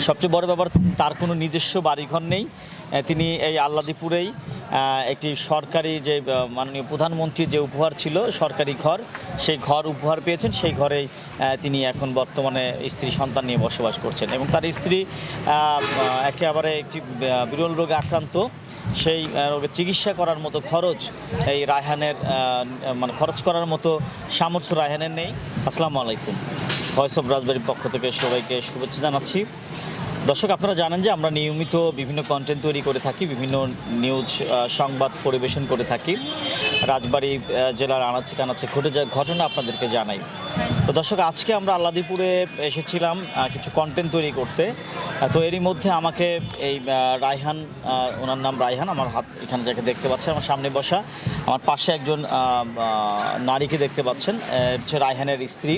সবচেয়ে বড় ব্যাপার, তার কোনো নিজস্ব বাড়িঘর নেই। তিনি এই আল্লাদিপুরেই একটি সরকারি যে মাননীয় প্রধানমন্ত্রীর যে উপহার ছিল, সরকারি ঘর, সেই ঘর উপহার পেয়েছেন। সেই ঘরেই তিনি এখন বর্তমানে স্ত্রী সন্তান নিয়ে বসবাস করছেন। এবং তার স্ত্রী একেবারে একটি বিরল রোগে আক্রান্ত। সেই রোগের চিকিৎসা করার মতো খরচ, এই রায়হানের মানে খরচ করার মতো সামর্থ্য রায়হানের নেই। আসসালামু আলাইকুম। ভয়েস অফ রাজবাড়ির পক্ষ থেকে সবাইকে শুভেচ্ছা জানাচ্ছি। দর্শক, আপনারা জানেন যে আমরা নিয়মিত বিভিন্ন কন্টেন্ট তৈরি করে থাকি, বিভিন্ন নিউজ সংবাদ পরিবেশন করে থাকি। রাজবাড়ী জেলার আনাচে কানাচে ঘটে যাওয়া ঘটনা আপনাদেরকে জানাই। তো দর্শক, আজকে আমরা আল্লাদিপুরে এসেছিলাম কিছু কন্টেন্ট তৈরি করতে। তো এরই মধ্যে আমাকে এই রায়হান ওনার নাম রায়হান, আমার হাত এখানে যাকে দেখতে পাচ্ছেন, আমার সামনে বসা, আমার পাশে একজন নারীকে দেখতে পাচ্ছেন হচ্ছে রায়হানের স্ত্রী।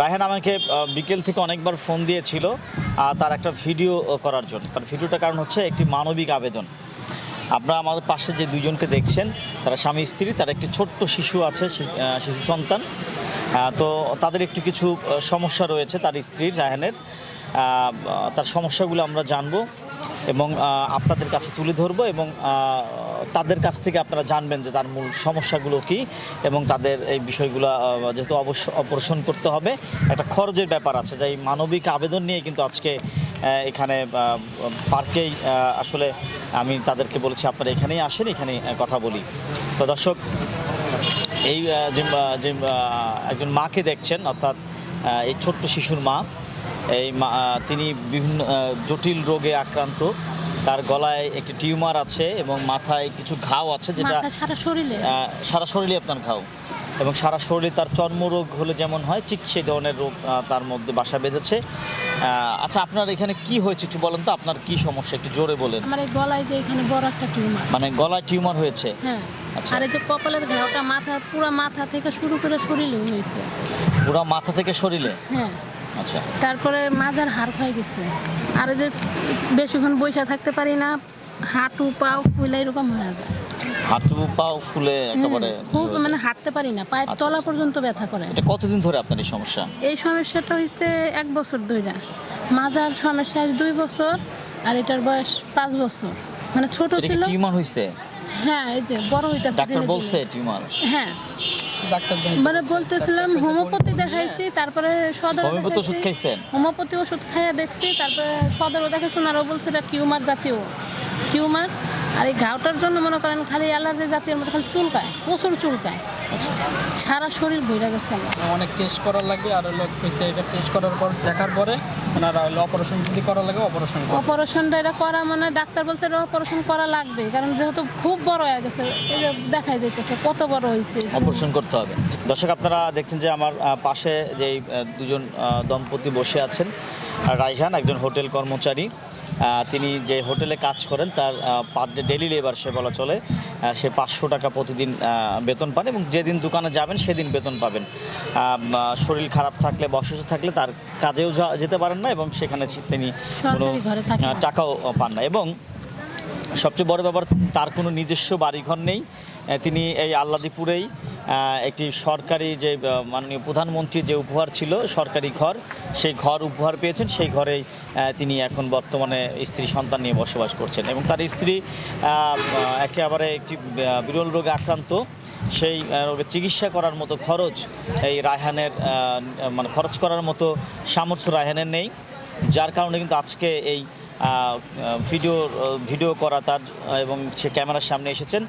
রায়হান আমাকে বিকেল থেকে অনেকবার ফোন দিয়েছিল তার একটা ভিডিও করার জন্য। তার ভিডিওটার কারণ হচ্ছে একটি মানবিক আবেদন। আপনারা আমাদের পাশে যে দুজনকে দেখছেন, তারা স্বামী, স্ত্রী, তার একটি ছোট্ট শিশু আছে শিশু সন্তান। তো তাদের একটু কিছু সমস্যা রয়েছে তার স্ত্রীর রায়হানের। তার সমস্যাগুলো আমরা জানব এবং আপনাদের কাছে তুলে ধরবো এবং তাদের কাছ থেকে আপনারা জানবেন যে তার মূল সমস্যাগুলো কি এবং তাদের এই বিষয়গুলো যেহেতু অবশ্য অপারেশন করতে হবে। একটা খরচের ব্যাপার আছে যে এই মানবিক আবেদন নিয়ে কিন্তু আজকে এখানে পার্কেই আসলে আমি তাদেরকে বলেছি আপনারা এখানেই আসেন এখানেই কথা বলি। তো দর্শক এই যে একজন মাকে দেখছেন অর্থাৎ এই ছোট্ট শিশুর মা এই মা তিনি বিভিন্ন জটিল রোগে আক্রান্ত। তার গলায় একটি টিউমার আছে এবং মাথায় কিছু ঘাও আছে যেটা সারা শরীরে। সারা শরীরে আপনার ঘাও। এবং সারা শরীরে তার চর্মরোগ হলে যেমন হয় ঠিক সেই ধরনের রোগ তার মধ্যে বাসা বেঁধেছে। আচ্ছা আপনার এখানে কি হয়েছে একটু বলেন তো? আপনার কি সমস্যা? একটু জোরে বলেন। আমার এই গলায় যে এখানে বড় একটা টিউমার। মানে গলায় টিউমার হয়েছে? হ্যাঁ। আচ্ছা। আর এই যে কপালের ঘাওটা মাথা পুরো মাথা থেকে শুরু করে শরীরে হয়েছে। পুরো মাথা থেকে শরীরে? হ্যাঁ। আচ্ছা। তারপরে মাজার হাড় হয়ে গেছে। আর এই যে বেশিক্ষণ বসে থাকতে পারি না হাঁটু পাও ফুলে এরকম হয়ে যায়। হাঁটু পাও ফুলে একেবারে খুব মানে হাঁটতে পারি না পায়ের আচ্ছা, তলা আচ্ছা। পর্যন্ত ব্যথা করে। এটা কতদিন ধরে আপনার এই সমস্যা? এই সমস্যাটা হয়েছে এক বছর ধরে মাজার সমস্যা দুই বছর আর এটার বয়স পাঁচ বছর। মানে ছোট ছিল। টিউমার হয়েছে হ্যাঁ এই যে বড় হইতাছে ডাক্তার। বলছে টিউমার। হ্যাঁ। মানে বলতেছিলাম হোমিওপ্যাথি দেখাইছি তারপরে সদর হোমিওপ্যাথি ওষুধ খাইছেন? হোমিওপ্যাথি ওষুধ খাইয়া দেখছি তারপরে সদরও দেখাইছি ওনারাও বলছে এটা টিউমার জাতীয়। টিউমার আর এই ঘাওটার জন্য মনে করেন খালি অ্যালার্জি জাতীয় মতো খালি চুলকায় প্রচুর চুলকায়। সারা শরীর ভরে গেছে অনেক টেস্ট করার লাগবে আর লোক কইছে এটা টেস্ট করার পর দেখার পরে ওনারা হলো অপারেশন যদি করা লাগে অপারেশন অপারেশনটা এটা করা মানে ডাক্তার বলছে এটা অপারেশন করা লাগবে কারণ যেহেতু খুব বড় হয়ে গেছে এই যে দেখাই যাইতেছে কত বড় হয়েছে। অপারেশন করতে হবে। দর্শক আপনারা দেখছেন যে আমার পাশে যে দুজন দম্পতি বসে আছেন আর রাইহান একজন হোটেল কর্মচারী। তিনি যে হোটেলে কাজ করেন তার পার ডে ডেলি লেবার সে বলা চলে সে পাঁচশো টাকা প্রতিদিন বেতন পান এবং যেদিন দোকানে যাবেন সেদিন বেতন পাবেন। শরীর খারাপ থাকলে অসুস্থ থাকলে তার কাজেও যা- যেতে পারেন না এবং সেখানে তিনি কোনো টাকাও পান না এবং সবচেয়ে বড় ব্যাপার তার কোনো নিজস্ব বাড়িঘর নেই। তিনি এই আল্লাদিপুরেই একটি সরকারি যে মাননীয় প্রধানমন্ত্রীর যে উপহার ছিল, সরকারি ঘর, সেই ঘর উপহার পেয়েছেন। সেই ঘরেই তিনি এখন বর্তমানে স্ত্রী সন্তান নিয়ে বসবাস করছেন এবং তার স্ত্রী একেবারে একটি বিরল রোগে আক্রান্ত। সেই রোগের চিকিৎসা করার মতো খরচ, এই রায়হানের মানে খরচ করার মতো সামর্থ্য রায়হানের নেই। যার কারণে কিন্তু আজকে এই ভিডিও ভিডিও করা তার এবং সে ক্যামেরার সামনে এসেছেন।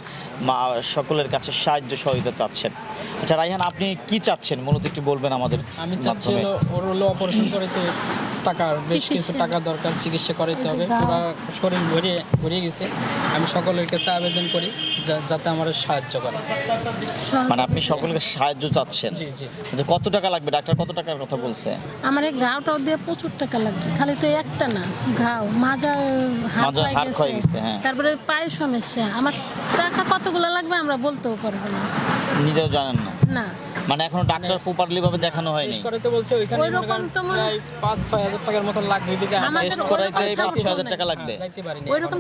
মা সকলের কাছে সাহায্য সহযোগিতা চাচ্ছেন। আচ্ছা রাইহান আপনি কি চাচ্ছেন? মূলত একটু বলবেন আমাদের আমি চাচ্ছি ওর হলো অপারেশন করাইতে টাকা বেশ কিছু টাকা দরকার চিকিৎসা করাইতে হবে। পুরো শরীর ভরিয়ে ভরিয়ে গেছে। আমি সকলের কাছে আবেদন করি যা- যাতে আমার সাহায্য করে। মানে আপনি সকলকে সাহায্য চাচ্ছেন? জি জি। আচ্ছা কত টাকা লাগবে? ডাক্তার কত টাকার কথা বলছে? আমার এই ঘাওটাও দিয়ে প্রচুর টাকা লাগবে। খালি তো একটা না ঘাও মাজা হাত মাজা হয়ে হাত হয়ে গেছে, হ্যাঁ। তারপরে পায়ের সমস্যা। আমার টাকা কতগুলো লাগবে আমরা বলতেও পারব না। নিজেও জানেন না। না। মানে এখনও ডাক্তার প্রপারলি ভাবে দেখানো হয়নি। টেস্ট করাইতে বলছে ওইখানে ওই রকম তো মনে- প্রায় পাঁচ ছয় হাজার টাকার মতো লাগবে টেস্ট করাইতে টাকা লাগবে।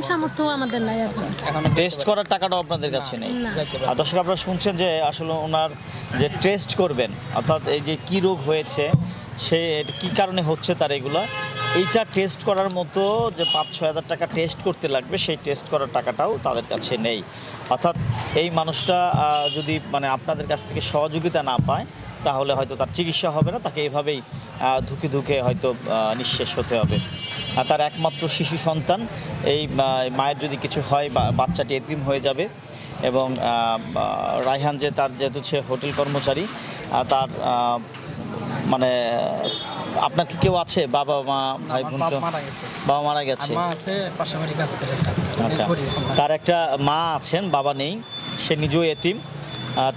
সামর্থ্য আমাদের নাই এখন। এখন টেস্ট করার টাকাটাও আপনাদের কাছে নেই। আর দর্শক আপনারা শুনছেন যে আসলে ওনার যে টেস্ট করবেন অর্থাৎ এই যে কি রোগ হয়েছে সে কি কারণে হচ্ছে তার এগুলো? এইটা টেস্ট করার মতো যে পাঁচ, ছয় হাজার টাকা টেস্ট করতে লাগবে, সেই টেস্ট করার টাকাটাও তাদের কাছে নেই। অর্থাৎ এই মানুষটা যদি মানে আপনাদের কাছ থেকে সহযোগিতা না পায়, তাহলে হয়তো তার চিকিৎসা হবে না, তাকে এভাবেই ধুকে ধুকে হয়তো নিঃশেষ হতে হবে। তার একমাত্র শিশু সন্তান, এই মায়ের যদি কিছু হয় বাচ্চাটি এতিম হয়ে যাবে, এবং রায়হান যে তার যেহেতু সে হোটেল কর্মচারী তার মানে আপনার কি কেউ আছে? বাবা মা ভাই বোন বাবা মারা গেছে? আচ্ছা। তার একটা মা আছেন বাবা নেই। সে নিজেও এতিম।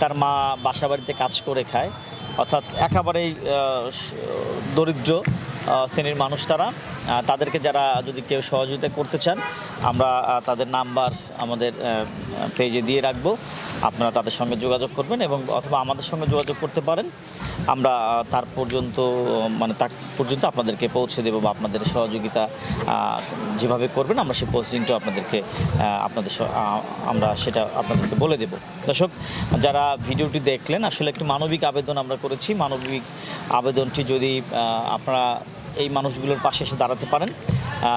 তার মা বাসা বাড়িতে কাজ করে খায়। অর্থাৎ একেবারেই দরিদ্র শ্রেণির মানুষ তারা। তাদেরকে যারা যদি কেউ সহযোগিতা করতে চান আমরা তাদের নাম্বার আমাদের পেজে দিয়ে রাখব। আপনারা তাদের সঙ্গে যোগাযোগ করবেন এবং অথবা আমাদের সঙ্গে যোগাযোগ করতে পারেন। আমরা তার পর্যন্ত মানে তার পর্যন্ত আপনাদেরকে পৌঁছে দেবো বা আপনাদের সহযোগিতা যেভাবে করবেন, আমরা সেই পোস্টিংটা আপনাদেরকে আপনাদের আমরা সেটা আপনাদেরকে বলে দেব। দর্শক, যারা ভিডিওটি দেখলেন, আসলে একটি মানবিক আবেদন আমরা করেছি। মানবিক আবেদনটি যদি আপনারা এই মানুষগুলোর পাশে এসে দাঁড়াতে পারেন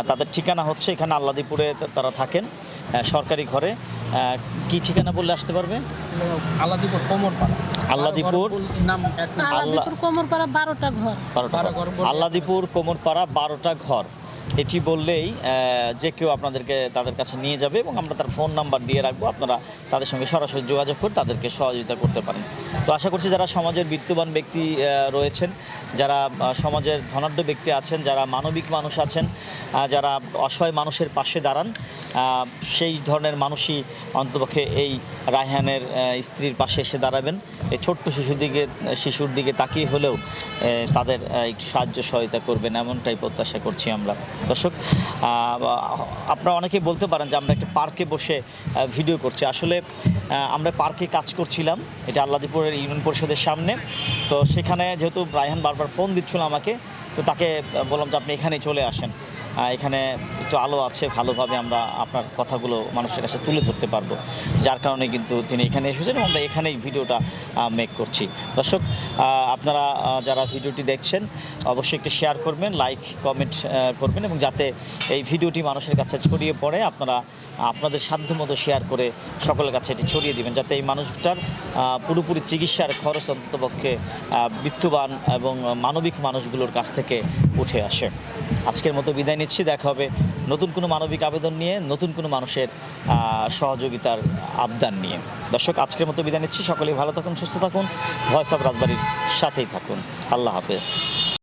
তাদের ঠিকানা হচ্ছে এখানে আল্লাদিপুরে তারা থাকেন সরকারি ঘরে। কি ঠিকানা বললে আসতে পারবে? আলাদিপুর কোমর আল্লাদিপুর? আলাদিপুর কোমরপাড়া বারোটা ঘর বারোটা আল্লাদিপুর কোমরপাড়া বারোটা ঘর এটি বললেই যে কেউ আপনাদেরকে তাদের কাছে নিয়ে যাবে এবং আমরা তার ফোন নাম্বার দিয়ে রাখব। আপনারা তাদের সঙ্গে সরাসরি যোগাযোগ করে তাদেরকে সহযোগিতা করতে পারেন। তো আশা করছি যারা সমাজের বিত্তবান ব্যক্তি রয়েছেন, যারা সমাজের ধনাঢ্য ব্যক্তি আছেন, যারা মানবিক মানুষ আছেন যারা অসহায় মানুষের পাশে দাঁড়ান সেই ধরনের মানুষই অন্তপক্ষে এই রায়হানের স্ত্রীর পাশে এসে দাঁড়াবেন। এই ছোট্ট শিশুর দিকে শিশুর দিকে তাকিয়ে হলেও তাদের একটু সাহায্য সহায়তা করবেন, এমনটাই প্রত্যাশা করছি আমরা। দর্শক আপনারা অনেকেই বলতে পারেন যে আমরা একটা পার্কে বসে ভিডিও করছি। আসলে আমরা পার্কে কাজ করছিলাম, এটা আল্লাদিপুরের ইউনিয়ন পরিষদের সামনে। তো সেখানে যেহেতু রায়হান বারবার ফোন দিচ্ছিল আমাকে, তো তাকে বললাম যে আপনি এখানেই চলে আসেন। এখানে একটু আলো আছে, ভালোভাবে আমরা আপনার কথাগুলো মানুষের কাছে তুলে ধরতে পারব। যার কারণে কিন্তু তিনি এখানে এসেছেন আমরা এখানেই ভিডিওটা মেক করছি। দর্শক আপনারা যারা ভিডিওটি দেখছেন, অবশ্যই একটু শেয়ার করবেন লাইক কমেন্ট করবেন এবং যাতে এই ভিডিওটি মানুষের কাছে ছড়িয়ে পড়ে, আপনারা আপনাদের সাধ্যমতো শেয়ার করে সকলের কাছে এটি ছড়িয়ে দিবেন, যাতে এই মানুষটার পুরোপুরি চিকিৎসার খরচ অন্ততপক্ষে বিত্তবান এবং মানবিক মানুষগুলোর কাছ থেকে উঠে আসে। আজকের মতো বিদায় নিচ্ছি, দেখা হবে নতুন কোনো মানবিক আবেদন নিয়ে, নতুন কোনো মানুষের সহযোগিতার আবদান নিয়ে। দর্শক, আজকের মতো বিদায় নিচ্ছি। সকলেই ভালো থাকুন, সুস্থ থাকুন। ভয়েস অফ রাজবাড়ির সাথেই থাকুন। আল্লাহ হাফেজ।